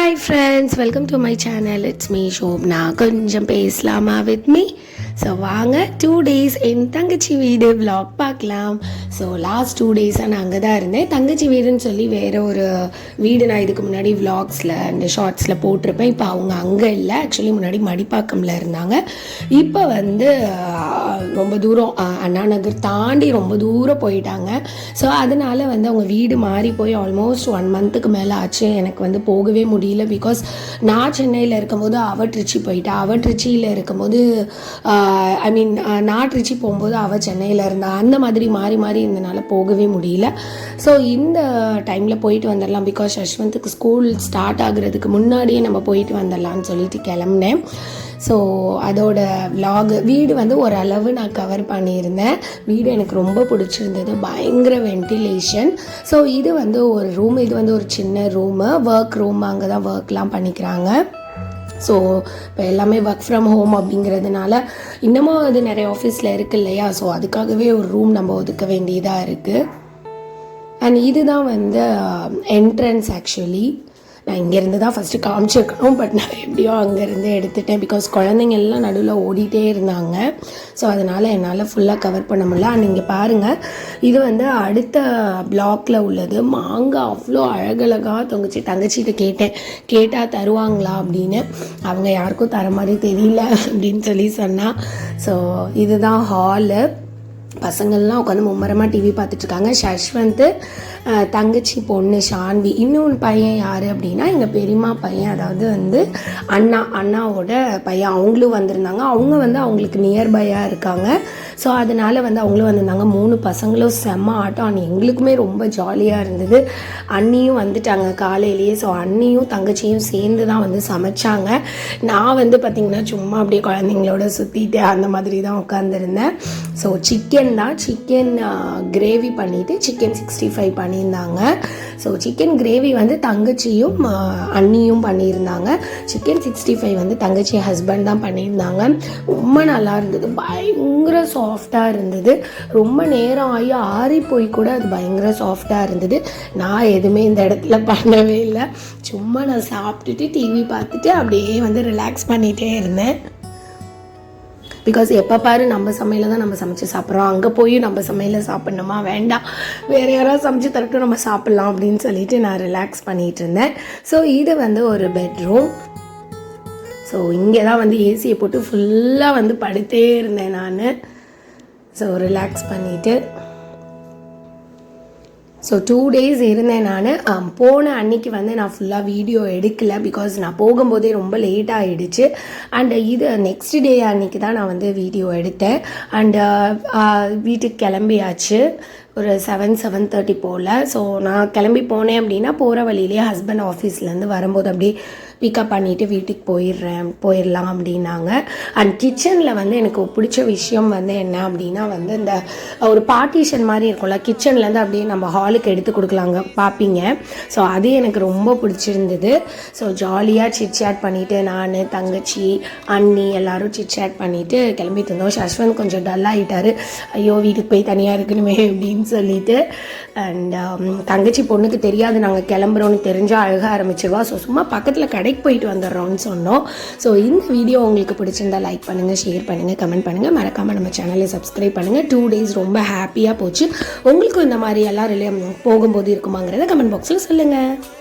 Hi friends welcome to my channel it's me Shobna கொஞ்சம் பேசலாமா with me so வாங்க two days என் தங்கச்சி வீடு விலாக் பார்க்கலாம். ஸோ லாஸ்ட் டூ டேஸாக நான் அங்கே தான் இருந்தேன். தங்கச்சி வீடுன்னு சொல்லி வேறு ஒரு வீடு நான் இதுக்கு முன்னாடி விலாக்ஸில் அந்த ஷார்ட்ஸில் போட்டிருப்பேன். இப்போ அவங்க அங்கே இல்லை. ஆக்சுவலி முன்னாடி மடிப்பாக்கமில் இருந்தாங்க. இப்போ வந்து ரொம்ப தூரம் அண்ணாநகர் அண்ணா நகர் தாண்டி ரொம்ப தூரம் போயிட்டாங்க. ஸோ அதனால வந்து அவங்க வீடு மாறி போய் ஆல்மோஸ்ட் ஒன் மந்த்துக்கு மேலே ஆச்சு. எனக்கு வந்து போகவே முடியல பிகாஸ் நான் சென்னையில் இருக்கும்போது அவ ட்ரிச்சி போயிட்டா. அவ ட்ரிச்சியில் இருக்கும்போது ஐ மீன் நான் ட்ரிச்சி போகும்போது அவள் சென்னையில் இருந்தா. அந்த மாதிரி மாறி மாறி இருந்தனால போகவே முடியல. ஸோ இந்த டைமில் போயிட்டு வந்துடலாம் பிகாஸ் யஷ்வந்த்துக்கு ஸ்கூல் ஸ்டார்ட் ஆகுறதுக்கு முன்னாடியே நம்ம போயிட்டு வந்துடலாம்னு சொல்லிட்டு கிளம்புனேன். ஸோ அதோட விலாகு வீடு வந்து ஓரளவு நான் கவர் பண்ணியிருந்தேன். வீடு எனக்கு ரொம்ப பிடிச்சிருந்தது. பயங்கர வென்டிலேஷன் ஸோ இது வந்து ஒரு ரூம் இது வந்து ஒரு சின்ன ரூமு ஒர்க் ரூம் அங்கே தான் ஒர்க்லாம் பண்ணிக்கிறாங்க. ஸோ இப்போ எல்லாமே ஒர்க் ஃப்ரம் ஹோம் அப்படிங்கிறதுனால இன்னமும் அது நிறைய ஆஃபீஸில் இருக்கு இல்லையா? ஸோ அதுக்காகவே ஒரு ரூம் நம்ம ஒதுக்க வேண்டியதாக இருக்குது அண்ட் இதுதான் வந்து uh, என்ட்ரன்ஸ் ஆக்சுவலி நான் இங்கேருந்து தான் ஃபஸ்ட்டு காமிச்சிருக்கணும் பட் நான் எப்படியோ அங்கேருந்து எடுத்துட்டேன். பிகாஸ் குழந்தைங்க எல்லாம் நடுவில் ஓடிட்டே இருந்தாங்க. ஸோ அதனால் என்னால் ஃபுல்லாக கவர் பண்ண முடியல. அண்ட் இங்கே பாருங்கள் இது வந்து அடுத்த பிளாக்ல உள்ளது. மாங்காய் அவ்வளோ அழகழகாக தொங்குச்சு. தங்கச்சிகிட்ட கேட்டேன். கேட்டால் தருவாங்களா அப்படின்னு. அவங்க யாருக்கும் தர மாதிரி தெரியல அப்படின்னு சொல்லி சொன்னால் ஸோ இதுதான் ஹாலு பசங்கள்லாம் உட்காந்து மும்மரமாக டிவி பார்த்துட்ருக்காங்க. ஷஷ்வந்த் தங்கச்சி பொண்ணு ஷான்வி. இன்னொன்று பையன் யார் அப்படின்னா எங்கள் பெரியம்மா பையன் அதாவது வந்து அண்ணா அண்ணாவோட பையன். அவங்களும் வந்திருந்தாங்க. அவங்க வந்து அவங்களுக்கு நியர்பையாக இருக்காங்க. ஸோ அதனால் வந்து அவங்களும் வந்திருந்தாங்க. மூணு பசங்களும் செம்ம ஆட்டம். அண்ணி எங்களுக்குமே ரொம்ப ஜாலியாக இருந்தது. அண்ணியும் வந்துட்டாங்க காலையிலேயே. ஸோ அண்ணியும் தங்கச்சியும் சேர்ந்து தான் வந்து சமைச்சாங்க. நான் வந்து பார்த்திங்கன்னா சும்மா அப்படியே குழந்தைங்களோட சுற்றிட்டு அந்த மாதிரி தான் உட்காந்துருந்தேன் ஸோ சிக்கன் தான். சிக்கன் கிரேவி பண்ணிவிட்டு சிக்கன் சிக்ஸ்டி ஃபைவ் பண்ணியிருந்தாங்க. ஸோ சிக்கன் கிரேவி வந்து தங்கச்சியும் அண்ணியும் பண்ணியிருந்தாங்க. சிக்கன் சிக்ஸ்டி ஃபைவ் வந்து தங்கச்சி ஹஸ்பண்ட் தான் பண்ணியிருந்தாங்க. ரொம்ப நல்லா இருந்தது. பயங்கர சாஃப்டாக இருந்தது. ரொம்ப நேரம் ஆகி ஆறி போய் கூட அது பயங்கர சாஃப்டாக இருந்தது. நான் எதுவுமே இந்த இடத்துல பண்ணவே இல்லை. சும்மா நான் சாப்பிட்டுட்டு டிவி பார்த்துட்டு அப்படியே வந்து ரிலாக்ஸ் பண்ணிகிட்டே இருந்தேன். பிகாஸ் எப்போ பாரு நம்ம சமையலை தான் நம்ம சமைச்சு சாப்பிட்றோம். அங்கே போய் நம்ம சமையலை சாப்பிட்ணுமா? வேண்டாம். வேறு யாராவது சமைச்சு தரட்டும் நம்ம சாப்பிட்லாம் அப்படின்னு சொல்லிட்டு நான் ரிலாக்ஸ் பண்ணிகிட்டு இருந்தேன். ஸோ இது வந்து ஒரு பெட்ரூம் ஸோ இங்கே தான் வந்து ஏசியை போட்டு ஃபுல்லாக வந்து படுத்தே இருந்தேன் நான். ஸோ ரிலாக்ஸ் பண்ணிவிட்டு ஸோ டூ டேஸ் இருந்தேன் நான். Um, போன அன்னைக்கு வந்து நான் ஃபுல்லாக வீடியோ எடுக்கல பிகாஸ் நான் போகும்போதே ரொம்ப லேட் ஆகிடுச்சு அண்டு இது நெக்ஸ்ட் டே அன்னைக்கு தான் நான் வந்து வீடியோ எடுத்தேன். அண்டு uh, uh, வீட்டுக்கு கிளம்பியாச்சு. ஒரு செவன் செவன் தேர்ட்டி போல். ஸோ நான் கிளம்பி போனேன் அப்படின்னா போகிற வழியிலேயே ஹஸ்பண்ட் ஆஃபீஸ்லேருந்து வரும்போது அப்படியே பிக்கப் பண்ணிவிட்டு வீட்டுக்கு போயிடுறேன் போயிடலாம் அப்படின்னாங்க. அண்ட் கிச்சனில் வந்து எனக்கு பிடிச்ச விஷயம் வந்து என்ன அப்படின்னா வந்து இந்த ஒரு பார்ட்டிஷன் மாதிரி இருக்கும்ல கிச்சன்லேருந்து அப்படியே நம்ம ஹாலுக்கு எடுத்து கொடுக்கலாங்க பார்ப்பீங்க. ஸோ அது எனக்கு ரொம்ப பிடிச்சிருந்தது. ஸோ ஜாலியாக சிட் சேட் பண்ணிவிட்டு நான் தங்கச்சி அண்ணி எல்லாரும் சிட் சேட் பண்ணிவிட்டு கிளம்பிட்டு இருந்தோம். ஷஷ்வந்த் கொஞ்சம் டல் ஐயோ வீட்டுக்கு போய் தனியாக இருக்கணுமே அப்படின்னு சொல்லிட்டு அண்ட் um, தங்கச்சி பொண்ணுக்கு தெரியாது நாங்கள் கிளம்புறோன்னு தெரிஞ்சால் அழக ஆரம்பிச்சிருவா. ஸோ சும்மா பக்கத்தில் கடைக்கு போயிட்டு வந்துடுறோம்னு சொன்னோம். ஸோ இந்த வீடியோ உங்களுக்கு பிடிச்சிருந்தா லைக் பண்ணுங்கள் ஷேர் பண்ணுங்கள் கமெண்ட் பண்ணுங்கள் மறக்காமல் நம்ம சேனலை சப்ஸ்கிரைப் பண்ணுங்கள் டூ டேஸ் ரொம்ப ஹாப்பியாக போச்சு. உங்களுக்கும் இந்த மாதிரி எல்லாம் ரிலே போகும்போது இருக்குமாங்கிறத கமெண்ட் பாக்ஸில் சொல்லுங்கள்